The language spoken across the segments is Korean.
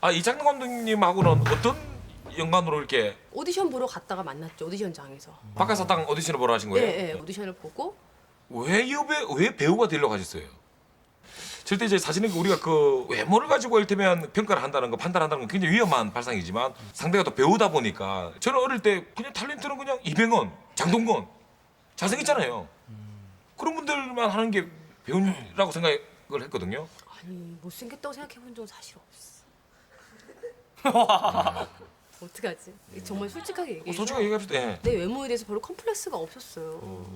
아 이창동 감독님하고는 어떤 연관으로 이렇게 오디션 보러 갔다가 만났죠. 오디션장에서. 딱 오디션을 보러 하신 예, 거예요? 예, 오디션을 보고 왜 여배 왜 배우가 되려고 하셨어요? 절대 이제 사실은 우리가 그 외모를 가지고 이를테면 평가를 한다는 거 판단한다는 건 굉장히 위험한 발상이지만 상대가 또 배우다 보니까 저는 어릴 때 그냥 탤런트는 그냥 이병헌, 장동건 잘생겼잖아요. 그런 분들만 하는 게 배우라고 생각을 했거든요. 아니 못생겼다고 생각해 본 적은 사실 없어. 어떡하지? 정말 솔직하게 얘기해. 어, 솔직하게 얘기합시다. 예. 내 외모에 대해서 별로 컴플렉스가 없었어요.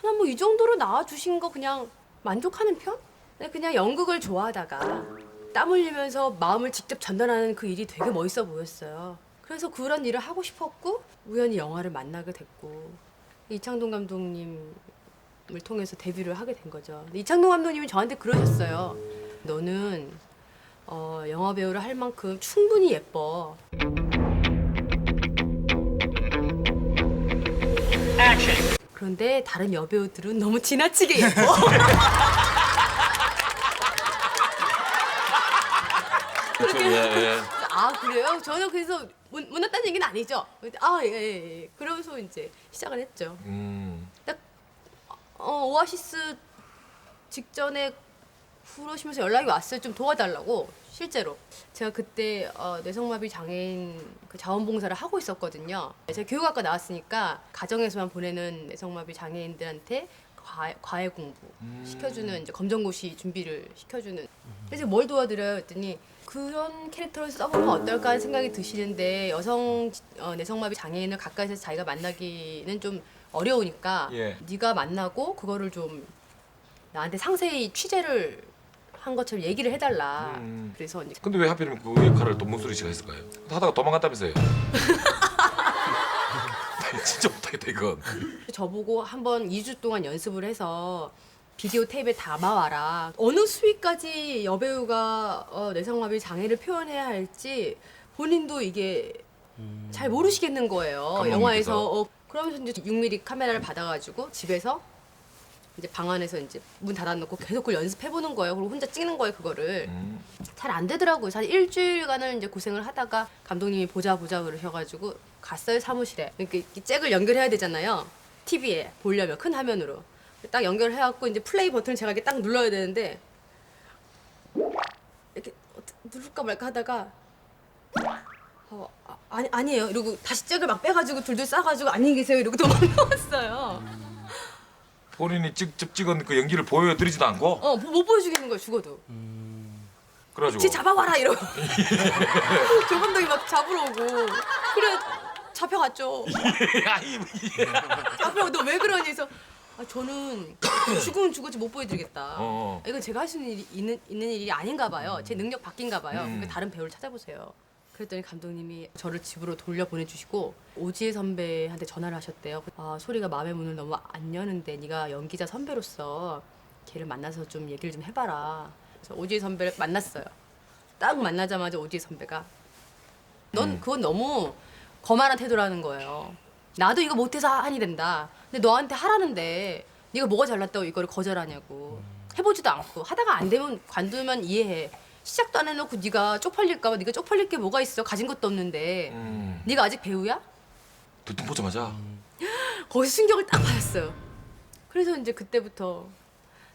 그냥 뭐 이 정도로 나와주신 거 그냥 만족하는 편? 근데 그냥 연극을 좋아하다가 땀 흘리면서 마음을 직접 전달하는 그 일이 되게 멋있어 보였어요. 그래서 그런 일을 하고 싶었고 우연히 영화를 만나게 됐고 이창동 감독님을 통해서 데뷔를 하게 된 거죠. 근데 이창동 감독님이 저한테 그러셨어요. 너는 어, 영화 배우를 할 만큼 충분히 예뻐. 그런데 다른 여배우들은 너무 지나치게 예뻐. 그렇죠. 예, 예. 아 그래요? 저는 그래서 못, 못났다는 얘기는 아니죠. 아 예, 예, 예. 그러면서 이제 시작을 했죠. 음. 어, 오아시스 직전에 후러시면서 연락이 왔어요. 좀 도와달라고 실제로. 제가 그때 어, 뇌성마비 장애인 그 자원봉사를 하고 있었거든요. 제가 교육학과 나왔으니까 가정에서만 보내는 뇌성마비 장애인들한테 과외, 과외 공부 시켜주는 이제 검정고시 준비를 시켜주는. 그래서 뭘 도와드려요? 했더니 그런 캐릭터를 써보면 어떨까 하는 생각이 드시는데 여성 어, 내성마비 장애인을 가까이서 자기가 만나기는 좀 어려우니까 예. 네가 만나고 그거를 좀 나한테 상세히 취재를 한 것처럼 얘기를 해달라. 음. 그래서 이제 근데 왜 하필이면 그 역할을 또 문수리 씨가 했을까요? 하다가 도망갔다면서요? 아니, 진짜 못하겠다 이건. 저보고 한번 2주 동안 연습을 해서 비디오 테이프에 담아와라. 어느 수위까지 여배우가 어, 내성마비 장애를 표현해야 할지 본인도 이게 잘 모르시겠는 거예요. 감독님께서. 영화에서 어, 그러면서 이제 6mm 카메라를 받아가지고 집에서 이제 방 안에서 이제 문 닫아놓고 계속 그걸 연습해 보는 거예요. 그리고 혼자 찍는 거예요 그거를. 음. 잘 안 되더라고요. 사실 일주일간을 이제 고생을 하다가 감독님이 보자 보자 그러셔가지고 갔어요 사무실에. 이렇게 이 잭을 연결해야 되잖아요. TV에 보려면 큰 화면으로. 딱 연결해갖고 이제 플레이 버튼을 제가 이렇게 딱 눌러야 되는데 이렇게 누를까 말까 하다가 어, 아, 아니 아니에요. 이러고 다시 잭을 막 빼가지고 둘둘 싸가지고 안녕히 계세요. 이러고 도망갔어요. 본인이 직접 찍은 그 연기를 보여드리지도 않고? 어, 못 보여주겠는 거예요. 죽어도. 그래가지고. 쟤 잡아와라 이러고. 조 감독이 막 잡으러 오고. 그래 잡혀갔죠. 아이, 잡으러 너왜 그러니? 해서 아, 저는 죽으면 죽었지 못 보여드리겠다. 어. 이건 제가 할 수 있는 일이 있는, 있는 일이 아닌가 봐요. 제 능력 바뀐가 봐요. 음. 그러니까 다른 배우를 찾아보세요 그랬더니 감독님이 저를 집으로 돌려 보내주시고 오지혜 선배한테 전화를 하셨대요. 아 소리가 마음의 문을 너무 안 여는데 네가 연기자 선배로서 걔를 만나서 좀 얘기를 좀 해봐라. 그래서 오지혜 선배를 만났어요. 딱 만나자마자 오지혜 선배가 넌 그건 너무 거만한 태도라는 거예요. 나도 이거 못해서 한이 된다. 근데 너한테 하라는데 네가 뭐가 잘났다고 이거를 거절하냐고. 해보지도 않고 하다가 안 되면 관두면 이해해. 시작도 안 해놓고 네가 쪽팔릴까 봐 네가 쪽팔릴 게 뭐가 있어? 가진 것도 없는데. 음. 네가 아직 배우야? 두통 보자마자 거기서 충격을 딱 받았어요. 그래서 이제 그때부터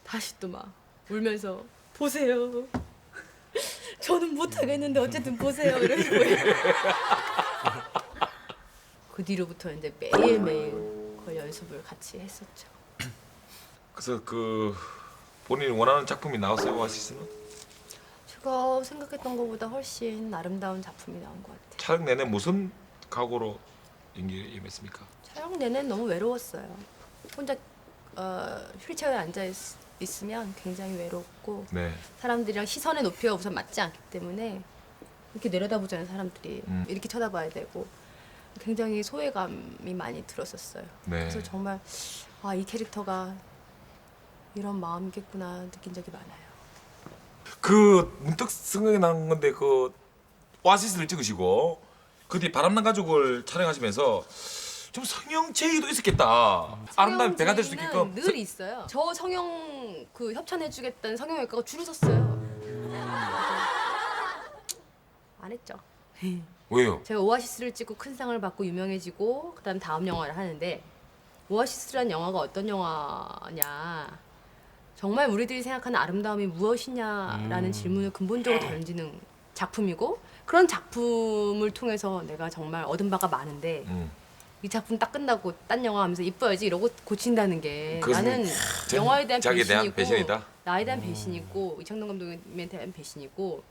다시 또 막 울면서 보세요. 저는 못하겠는데 어쨌든 보세요. 식으로. 그 뒤로부터 이제 매일매일 그 연습을 같이 했었죠. 그래서 그 본인이 원하는 작품이 나왔어요 오아시스는 제가 생각했던 것보다 훨씬 아름다운 작품이 나온 것 같아요. 촬영 내내 무슨 각오로 연기에 임했습니까? 촬영 내내 너무 외로웠어요. 혼자 어, 휠체어에 앉아 있, 있으면 굉장히 외롭고 네. 사람들이랑 시선의 높이가 우선 맞지 않기 때문에 이렇게 내려다보잖아요 사람들이 음. 이렇게 쳐다봐야 되고 굉장히 소외감이 많이 들었었어요. 네. 그래서 정말 아 이 캐릭터가 이런 마음이겠구나 느낀 적이 많아요. 그 문득 생각이 나는 건데 그 오아시스를 찍으시고 그 뒤에 바람난 가족을 촬영하시면서 좀 성형체의도 있었겠다. 아름다운 배가 될 수 있게끔. 제의는 늘 있어요. 저 성형 그 협찬해주겠다는 성형외과가 줄을 섰어요. 안 했죠. 왜요? 제가 오아시스를 찍고 큰 상을 받고 유명해지고 그다음 다음 영화를 하는데 오아시스란 영화가 어떤 영화냐 정말 우리들이 생각하는 아름다움이 무엇이냐라는 질문을 근본적으로 던지는 작품이고 그런 작품을 통해서 내가 정말 얻은 바가 많은데 음. 이 작품 딱 끝나고 딴 영화 하면서 이뻐야지 이러고 고친다는 게 그것은 나는 전- 영화에 대한 자기에 대한 배신이고 배신이다? 나에 대한 배신이고 이창동 감독님에 대한 배신이고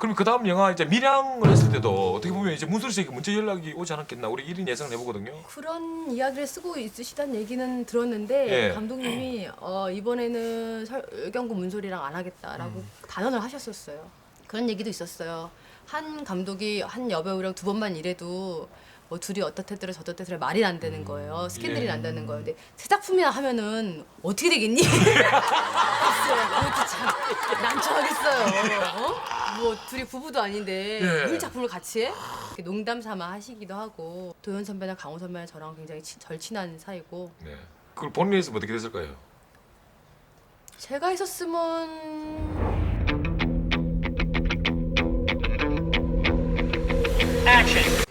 그럼 그 다음 영화 이제 밀양을 했을 때도 어떻게 보면 이제 문소리 씨에게 문자 연락이 오지 않았겠나 우리 1인 예상을 해보거든요. 그런 이야기를 쓰고 있으시다는 얘기는 들었는데 예. 감독님이 어, 이번에는 설경구 문소리랑 안 하겠다라고 음. 단언을 하셨었어요. 그런 얘기도 있었어요. 한 감독이 한 여배우랑 두 번만 일해도 뭐 둘이 어떻대더라 저떻대더라 말이 안 되는 거예요. 스캔들이 예. 난다는 거예요. 근데 새 작품이나 하면은 어떻게 되겠니? 글쎄요. 그것도 참 난처하겠어요. 어? 뭐 둘이 부부도 아닌데 예. 물 작품을 같이 해? 이렇게 농담 삼아 하시기도 하고 도현 선배나 강호 선배나 저랑 굉장히 치- 절친한 사이고 네. 그걸 본인이 했으면 어떻게 됐을까요? 제가 했었으면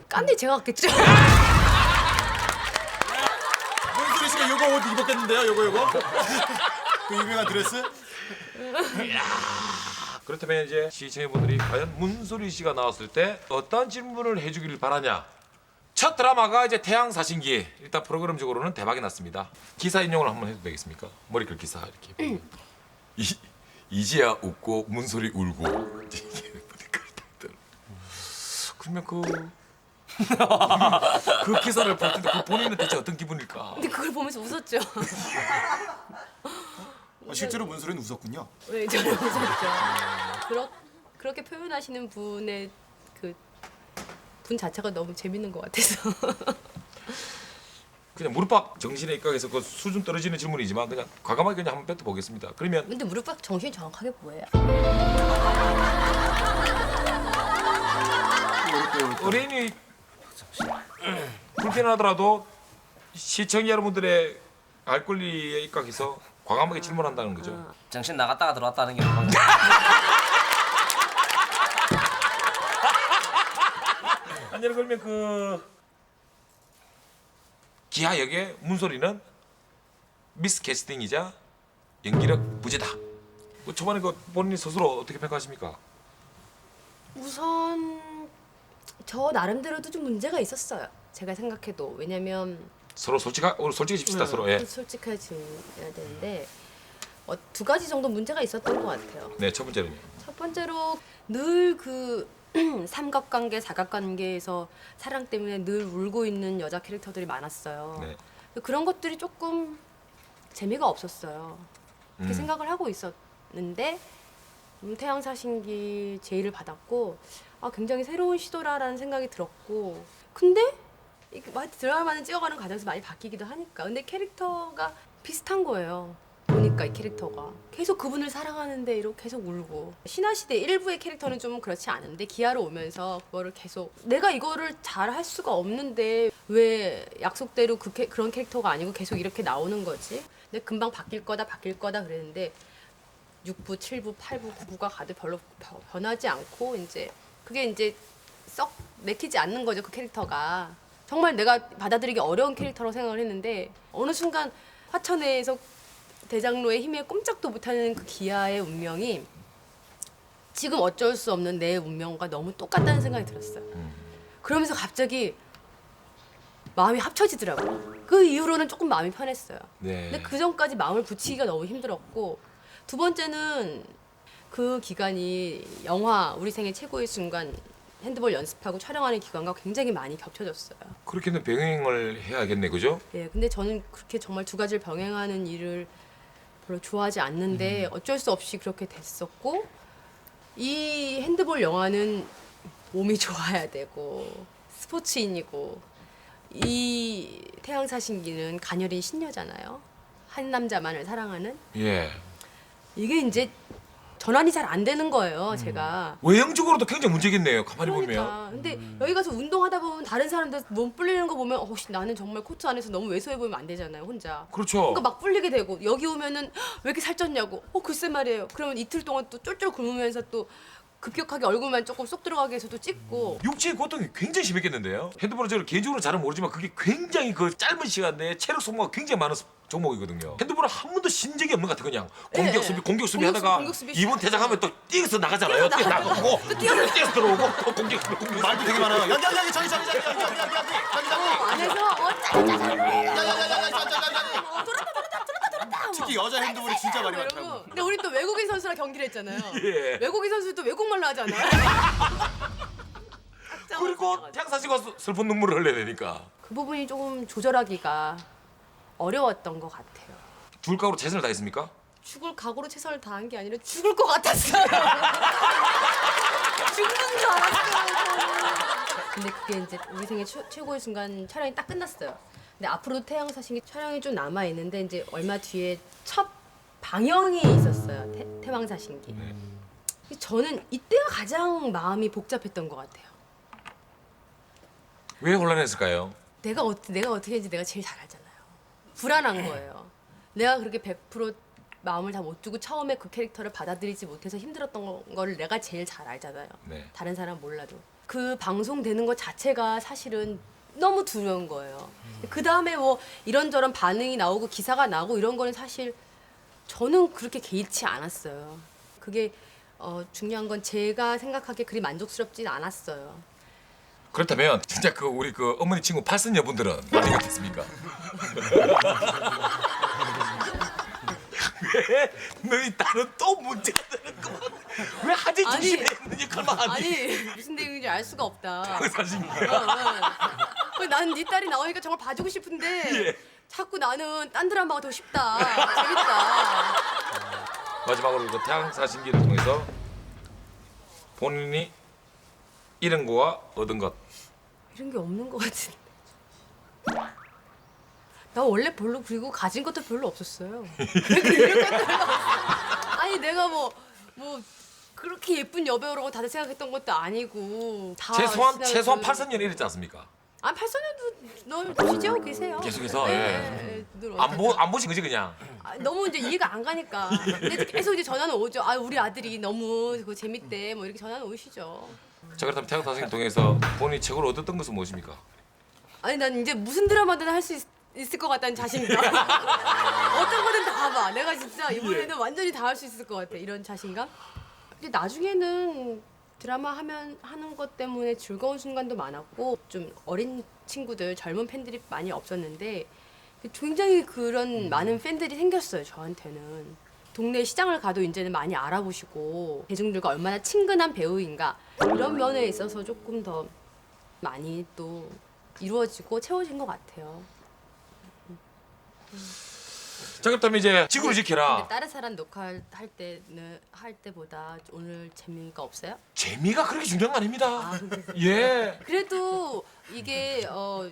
깐디 제가 갔겠죠. 씨가 요거 옷 입었겠는데요? 요거 요거? 그 유명한 드레스? 그렇다면 이제 시청자분들이 과연 문소리 씨가 나왔을 때 어떤 질문을 해주기를 바라냐? 첫 드라마가 이제 태양 사신기 일단 프로그램적으로는 대박이 났습니다. 기사 인용을 한번 해도 되겠습니까? 머리글 기사 이렇게. 이 이지야 웃고 문소리 울고. 그러면 그. 그 기사를 볼 텐데 그 본인은 대체 어떤 기분일까? 근데 그걸 보면서 웃었죠. 어, 실제로 문소리는 웃었군요. 왜 저를 웃었죠. 그렇 그렇게 표현하시는 분의 그 분 자체가 너무 재밌는 것 같아서. 그냥 무릎팍 정신에 입각해서 그 수준 떨어지는 질문이지만 그냥 과감하게 그냥 한번 뱉어 보겠습니다. 그러면 근데 무릎팍 정신이 정확하게 뭐예요? 의뢰인이 불편하더라도 시청 자 여러분들의 알 권리에 입각해서 과감하게 질문한다는 거죠. 정신 나갔다가 들어왔다는 게 방금 아니 그러면 그 기하 역의 문소리는 미스 캐스팅이자 연기력 부재다. 그 초반에 그 본인 스스로 어떻게 평가하십니까? 우선 저 나름대로도 좀 문제가 있었어요. 제가 생각해도 왜냐면 서로 솔직하 오늘 솔직해집시다 서로. 예. 솔직해져야 되는데 어, 두 가지 정도 문제가 있었던 것 같아요. 네, 첫 번째는요. 첫 번째로 늘 그 삼각관계, 사각관계에서 사랑 때문에 늘 울고 있는 여자 캐릭터들이 많았어요. 네. 그런 것들이 조금 재미가 없었어요. 그렇게 음. 생각을 하고 있었는데 음, 태양사신기 제의를 받았고 아 굉장히 새로운 시도라라는 생각이 들었고 근데 드라마는 찍어가는 과정에서 많이 바뀌기도 하니까 근데 캐릭터가 비슷한 거예요. 보니까 이 캐릭터가 계속 그분을 사랑하는데 이렇게 계속 울고 신화시대 일부의 캐릭터는 좀 그렇지 않은데 기아로 오면서 그거를 계속 내가 이거를 잘 할 수가 없는데 왜 약속대로 그 캐- 그런 캐릭터가 아니고 계속 이렇게 나오는 거지? 근데 금방 바뀔 거다 바뀔 거다 그랬는데 6부, 7부, 8부, 9부가 가도 별로 벼- 변하지 않고 이제 그게 이제 썩 내키지 않는 거죠 그 캐릭터가 정말 내가 받아들이기 어려운 캐릭터라고 생각을 했는데 어느 순간 화천에서 대장로의 힘에 꼼짝도 못하는 그 기아의 운명이 지금 어쩔 수 없는 내 운명과 너무 똑같다는 생각이 들었어요. 그러면서 갑자기 마음이 합쳐지더라고요. 그 이후로는 조금 마음이 편했어요. 네. 근데 그 전까지 마음을 붙이기가 너무 힘들었고 두 번째는 그 기간이 영화 우리 생애 최고의 순간 핸드볼 연습하고 촬영하는 기간과 굉장히 많이 겹쳐졌어요. 그렇게는 병행을 해야겠네, 그죠? 예, 근데 저는 그렇게 정말 두 가지를 병행하는 일을 별로 좋아하지 않는데 어쩔 수 없이 그렇게 됐었고 이 핸드볼 영화는 몸이 좋아야 되고 스포츠인이고 이 태양사신기는 가녀린 신녀잖아요. 한 남자만을 사랑하는 예. 이게 이제 전환이 잘 안 되는 거예요, 제가. 외형적으로도 굉장히 문제겠네요. 가만히 보면. 그러니까. 근데 여기 가서 운동하다 보면 다른 사람들 몸 불리는 거 보면 어, 씨, 나는 정말 코트 안에서 너무 왜소해 보이면 안 되잖아요, 혼자. 그렇죠. 그러니까 막 불리게 되고 여기 오면은 "헉, 왜 이렇게 살쪘냐고. 어 글쎄 말이에요. 그러면 이틀 동안 또 쫄쫄 굶으면서 또 급격하게 얼굴만 조금 쏙 들어가게 해서도 찍고 육체의 고통이 굉장히 심했겠는데요. 핸드볼은 저는 개인적으로 잘은 모르지만 그게 굉장히 그 짧은 시간 내에 체력 소모가 굉장히 스- 종목이거든요. 핸드볼은 한 번도 신 적이 없는 것 같아 그냥 공격 네. 수비 공격 수비 공격 하다가 공격 수비 이분 퇴장하면 또 뛰어서 나가잖아요. 뛰어 나가고 또 뛰어서 들어오고 또 공격 수비 공격. 말도 되게 많아요. 여기 여기 여기 저기 저기 저기 저기 저기 저기 저기 저기 안에서 어 짜자자자 야야야야야 저기 저기 저기 어, 돌았다 돌았다 돌았다 돌았다 특히 여자 핸드볼이 진짜 많이 이러고. 많다고. 근데 우리 또 외국인 선수랑 경기를 했잖아요. 예. 외국인 선수도 외국말로 하잖아요. 그리고 태양 사시가 슬픈 눈물을 흘려야 되니까 그 부분이 조금 조절하기가 어려웠던 것 같아요. 줄각으로 최선을 다했습니까? 죽을 각오로 최선을 다한 게 아니라 죽을 것 같았어요. 죽는 줄 알았어요. 근데 그게 이제 우리 생애 최, 최고의 순간 촬영이 딱 끝났어요. 근데 앞으로도 태양 사신기 촬영이 좀 남아 있는데 이제 얼마 뒤에 첫 방영이 있었어요. 태, 태왕 사신기. 저는 이때가 가장 마음이 복잡했던 것 같아요. 왜 혼란했을까요? 내가 어떻게 내가 어떻게 했는지 내가 제일 잘 알잖아요. 불안한 거예요. 내가 그렇게 100% 마음을 다 못 주고 처음에 그 캐릭터를 받아들이지 못해서 힘들었던 거를 내가 제일 잘 알잖아요. 네. 다른 사람 몰라도 그 방송되는 것 자체가 사실은 너무 두려운 거예요. 그 다음에 뭐 이런저런 반응이 나오고 기사가 나고 이런 거는 사실 저는 그렇게 개의치 않았어요. 그게 어, 중요한 건 제가 생각하기에 그리 만족스럽진 않았어요. 그렇다면 진짜 그 우리 그 어머니 친구 팔선 여분들은 어떻게 어땠습니까? 왜 너희 딸은 또 문제가 되는 거야? 왜 하지 아니, 중심에 있는 역할만 하니? 아니 무슨 내용인지 알 수가 없다. 사실입니까? 어, 나는 네 딸이 나오니까 정말 봐주고 싶은데 예. 자꾸 나는 딴 드라마가 더 쉽다. 재밌다. 마지막으로 그 태양 사신기를 통해서 본인이 잃은 거와 얻은 것 이런 게 없는 것 같은데. 나 원래 별로 그리고 가진 것도 별로 없었어요. 그러니까 이런 것도 별로 없어. 아니 내가 뭐 뭐 그렇게 예쁜 여배우라고 다들 생각했던 것도 아니고 다 최소한 최소한 그- 8선년 이랬지 않습니까? 아 팔선에도 너 지지하고 계세요. 계속해서, 네, 예. 네, 늘안 보 안 보신 거지 그냥. 아, 너무 이제 이해가 안 가니까. 근데 계속 이제 전화는 오죠. 아 우리 아들이 너무 그거 재밌대. 뭐 이렇게 전화는 오시죠. 자 그렇다면 태양 사신기 통해서 본인이 최고로 얻었던 것은 무엇입니까? 아니 난 이제 무슨 드라마든 할 수 있을 것 같다는 자신감. 어떤 거든 다 봐봐. 내가 진짜 이번에는 완전히 다 할 수 있을 것 같아. 이런 자신감. 근데 나중에는 드라마 하면 하는 것 때문에 즐거운 순간도 많았고 좀 어린 친구들 젊은 팬들이 많이 없었는데 굉장히 그런 많은 팬들이 생겼어요 저한테는 동네 시장을 가도 이제는 많이 알아보시고 대중들과 얼마나 친근한 배우인가 이런 면에 있어서 조금 더 많이 또 이루어지고 채워진 것 같아요. 자 그렇다면 이제 지구를 지켜라. 다른 사람 녹화할 때는 할 때보다 오늘 재미가 없어요? 재미가 그렇게 중요한 거 아닙니다. 아, 예. 그래도 이게 어,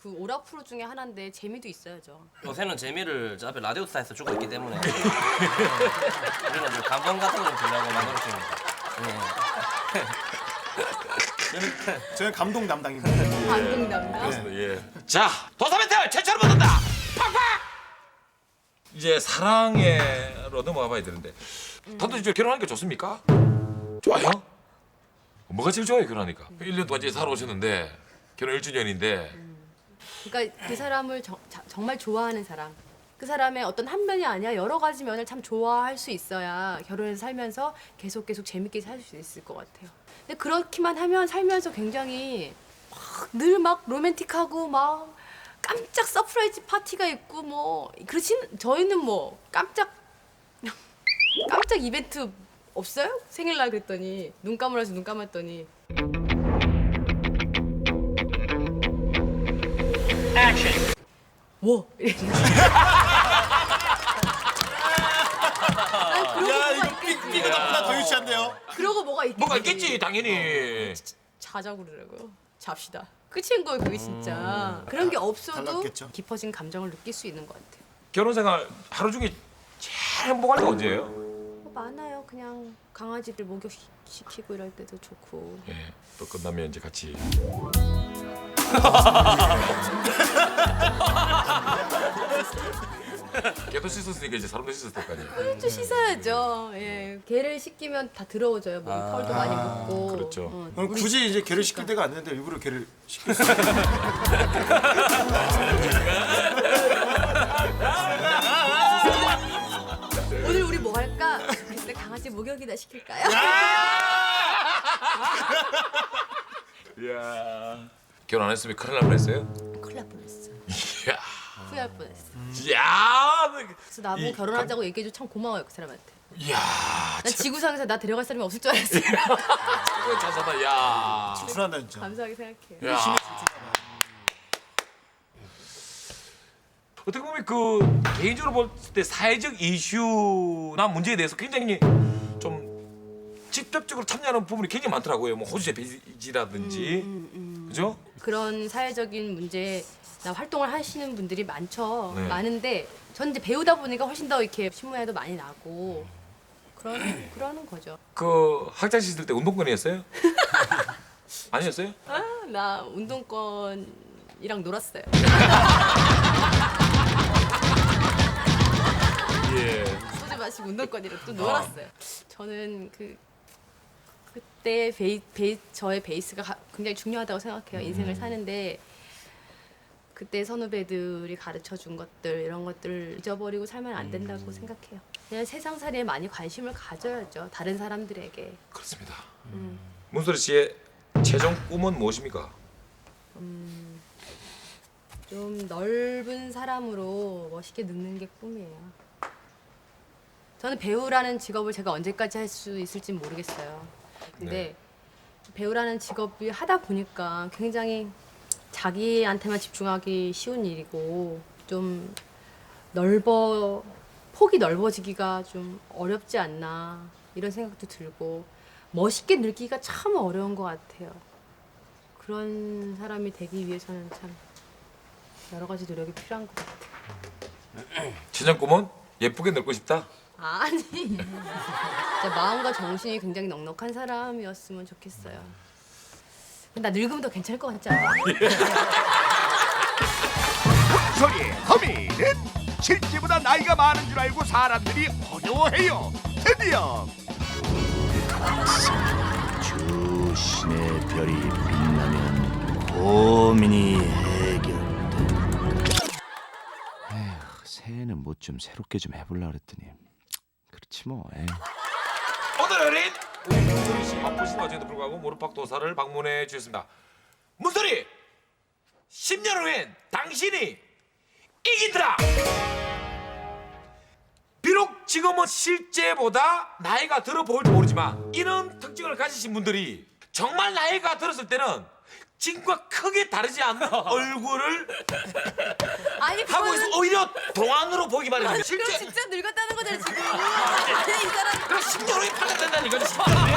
그 오락 프로 중에 하나인데 재미도 있어야죠. 요새는 재미를 저 앞에 라디오 스타에서 주고 있기 때문에 우리는 좀 감동 같은 걸 주려고 만들었습니다. 예. 저는 감동 담당입니다. 방송 담당. 예. 자 도사멘탈 최초로 받는다. 팍팍. 이제 사랑에로 넘어가 봐야 되는데 다들 이제 결혼하니까 좋습니까? 좋아요? 뭐가 제일 좋아요 결혼하니까? 1년 동안 이제 살아오셨는데 결혼 1주년인데 그러니까 그 사람을 정, 자- 정말 좋아하는 사람. 그 사람의 어떤 한 면이 아니야 여러 가지 면을 참 좋아할 수 있어야 결혼해서 살면서 계속 계속 재밌게 살 수 있을 것 같아요. 근데 그렇기만 하면 살면서 굉장히 늘 막 로맨틱하고 막 깜짝 서프라이즈 파티가 있고 뭐 그렇진 저희는 뭐 깜짝 깜짝 이벤트 없어요? 생일날 그랬더니 눈 감으라서 눈 감았더니 뭐? 아, 그러고 야 뭐가 이거 있겠지. 삐가 나보다 더 유치한데요. 그러고 뭐가 있겠지. 뭐가 있겠지 당연히. 자자고 그러라고요. 잡시다. 끝인 거예요, 그게 진짜. 그런 게 없어도 달랐겠죠. 깊어진 감정을 느낄 수 있는 것 같아요. 결혼 생활 하루 중에 제일 행복할 때 언제예요? 뭐 많아요. 그냥 강아지들 목욕시키고 이럴 때도 좋고. 예. 또 끝나면 이제 같이 개도 씻었으니까 이제 사람도 씻었을 거 아니에요. 좀 씻어야죠. 예, 개를 씻기면 다 들어오져요. 몸 아, 털도 많이 붙고. 그렇죠. 어, 그럼 우리 굳이 이제 개를 시킬 때가 안 되는데 일부러 개를 시켰어. 오늘 우리 뭐 할까? 글쎄 강아지 목욕이나 시킬까요? 이야. 결혼 안 했으면 큰일 날 뻔했어요. 큰일 날 뻔했어. 이야. 후회할 뻔했어. 이야. 그래서 나보고 이 결혼하자고 얘기해줘 참 고마워요 그 사람한테. 이야. 난 지구상에서 나 데려갈 사람이 없을 줄 알았어요. 최고의 자사다. 야. 출한다 진짜. 감사하게 생각해요. 야. 어떻게 보면 그 개인적으로 볼 때 사회적 이슈나 문제에 대해서 굉장히 좀 직접적으로 참여하는 부분이 굉장히 많더라고요. 뭐 호주제 폐지라든지, 그죠? 그런 사회적인 문제나 활동을 하시는 분들이 많죠. 네. 많은데 전 이제 배우다 보니까 훨씬 더 이렇게 신문에도 많이 나고 그런 그러는 거죠. 그 학창 시절 때 운동권이었어요? 아니었어요? 아, 나 운동권이랑 놀았어요. 예. 소주 마시고 운동권이랑 또 놀았어요. 저는 그 그때 베이, 베이, 저의 베이스가 가- 굉장히 중요하다고 생각해요. 인생을 사는데 그때 선후배들이 가르쳐 준 것들 이런 것들을 잊어버리고 살면 안 된다고 생각해요. 그냥 세상살이에 많이 관심을 가져야죠. 다른 사람들에게. 그렇습니다. 문소리 씨의 최종 꿈은 무엇입니까? 좀 넓은 사람으로 멋있게 늙는 게 꿈이에요. 저는 배우라는 직업을 제가 언제까지 할 수 있을지 모르겠어요. 근데 배우라는 직업이 하다 보니까 굉장히 자기한테만 집중하기 쉬운 일이고 좀 넓어 폭이 넓어지기가 좀 어렵지 않나 이런 생각도 들고 멋있게 늙기가 참 어려운 것 같아요. 그런 사람이 되기 위해서는 참 여러 가지 노력이 필요한 것 같아요. 최종 꿈은 예쁘게 늙고 싶다. 아니, 진짜 마음과 정신이 굉장히 넉넉한 사람이었으면 좋겠어요. 나 늙으면 더 괜찮을 것 같지 않아? 소리 허미는 실제보다 나이가 많은 줄 알고 사람들이 어려워해요. 드디어 주 신의 별이 빛나면 고민이 해결돼. 에휴, 새해는 뭐 좀 새롭게 좀 해볼라 그랬더니 그렇지 뭐. 에휴. 오늘은 우리 씨 바쁘신 와중에도 불구하고 모르팍 도사를 방문해 주셨습니다. 문소리 10년 후엔 당신이 이기더라. 비록 지금은 실제보다 나이가 들어 보일지 모르지만 이런 특징을 가지신 분들이 정말 나이가 들었을 때는 지금과 크게 다르지 않는 얼굴을 아니, 하고 있어 오히려 동안으로 보기 마련입니다. 그럼 실제 진짜 늙었다는 거잖아, 지금. 아니, 이 사람. 그럼 10년 후에 파악된다니까요. 10년 후에.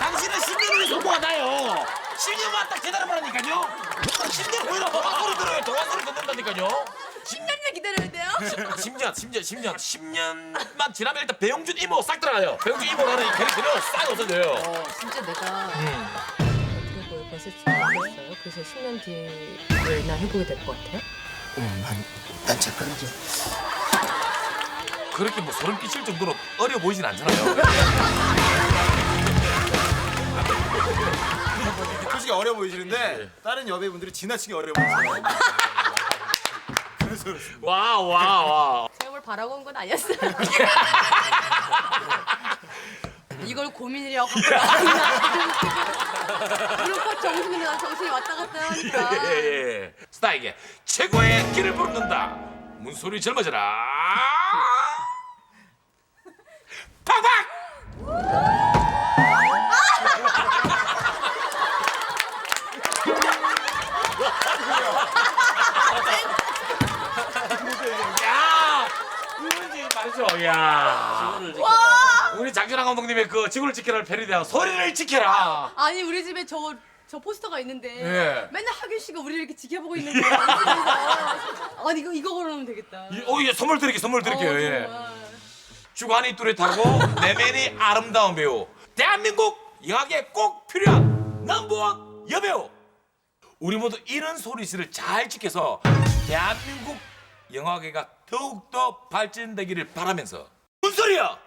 당신은 10년 후에 정보가 나요. 10년만 딱 기다려보라니까요. 10년 후에는 소리 들어요. 동안 소리 듣는다니까요. 10년이나 기다려야 돼요? 10년, 10년, 10년. 10년만 지나면 일단 배용준 이모 싹 들어가요. 배용준 이모라는 이 캐릭터는 싹 없어져요. 진짜 내가 음. 벌써 준비했어요. 그래서 10년 뒤에 나 해보게 될 것 같아요? 그렇게 뭐 소름 끼칠 정도로 어려 보이진 않잖아요. 솔직히 어려 보이시는데 다른 여배우분들이 지나치게 어려 보이세요. 그래서 그렇습니다. 와, 와, 와. 제가 뭘 바라고 온 건 아니었어요. 이걸 고민이라고 갖고 나왔나. 물론 꼭 정신이 나 정신이 왔다 갔다 하니까. 예, 예. 스타에게 최고의 길을 부른다. 문소리 젊어져라. 팍팍! 야, 이거지 맞죠? 야. 우리 장준환 감독님의 그 지구를 지켜라 패러디한 소리를 지켜라. 아니 우리 집에 저. 저 포스터가 있는데 예. 맨날 하균 씨가 우리를 이렇게 지켜보고 있는 거예요. 아니 이거 이거 걸어놓으면 되겠다. 이- 어, 예, 선물 드릴게요, 선물 드릴게요. 어, 예. 정말. 주관이 뚜렷하고 내면이 아름다운 배우 대한민국 영화계에 꼭 필요한 넘버원 여배우 우리 모두 이런 소리씨를 잘 지켜서 대한민국 영화계가 더욱더 발전되기를 바라면서 무슨 소리야?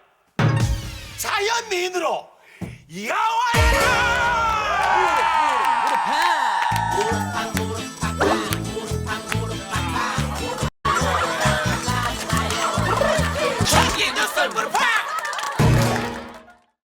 자연 미인으로 야와라!